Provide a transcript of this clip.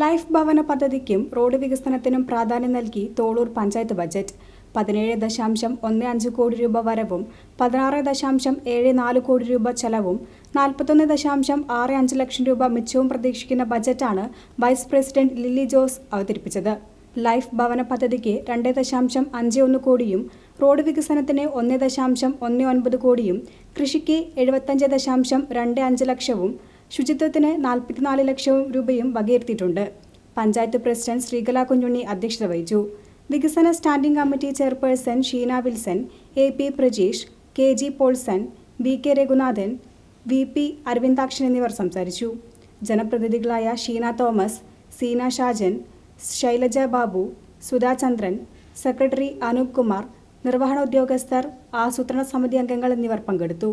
Life ഭവന പദ്ധതിക്കും road വികസനത്തിനും പ്രാധാന്യം നൽകി തോളൂർ പഞ്ചായത്ത് ബജറ്റ്. പതിനേഴ് ദശാംശം ഒന്ന് അഞ്ച് കോടി രൂപ വരവും പതിനാറ് ദശാംശം ഏഴ് നാല് കോടി രൂപ ചെലവും നാൽപ്പത്തൊന്ന് ദശാംശം ആറ് അഞ്ച് ലക്ഷം രൂപ മിച്ചവും പ്രതീക്ഷിക്കുന്ന ബജറ്റാണ് വൈസ് പ്രസിഡന്റ് ലില്ലി ജോസ് അവതരിപ്പിച്ചത്. ലൈഫ് ഭവന പദ്ധതിക്ക് രണ്ട് ദശാംശം അഞ്ച് ഒന്ന് കോടിയും റോഡ് വികസനത്തിന് ഒന്ന് ദശാംശം ഒന്ന് ഒൻപത് കോടിയും കൃഷിക്ക് എഴുപത്തഞ്ച് ദശാംശം രണ്ട് അഞ്ച് ലക്ഷവും ശുചിത്വത്തിന് നാൽപ്പത്തിനാല് ലക്ഷം രൂപയും വകയിരുത്തിയിട്ടുണ്ട്. പഞ്ചായത്ത് പ്രസിഡന്റ് ശ്രീകല കുഞ്ഞുണ്ണി അധ്യക്ഷത വഹിച്ചു. വികസന standing committee chairperson Sheena Wilson A P Prajeesh K G Polson V K Raghunathan V P Aravindakshan എന്നിവർ സംസാരിച്ചു. ജനപ്രതിനിധികളായ ഷീന തോമസ് സീന ഷാജൻ ശൈലജ ബാബു സുധാ ചന്ദ്രൻ സെക്രട്ടറി അനൂപ് കുമാർ നിർവഹണ ഉദ്യോഗസ്ഥർ ആസൂത്രണ സമിതി അംഗങ്ങൾ എന്നിവർ പങ്കെടുത്തു.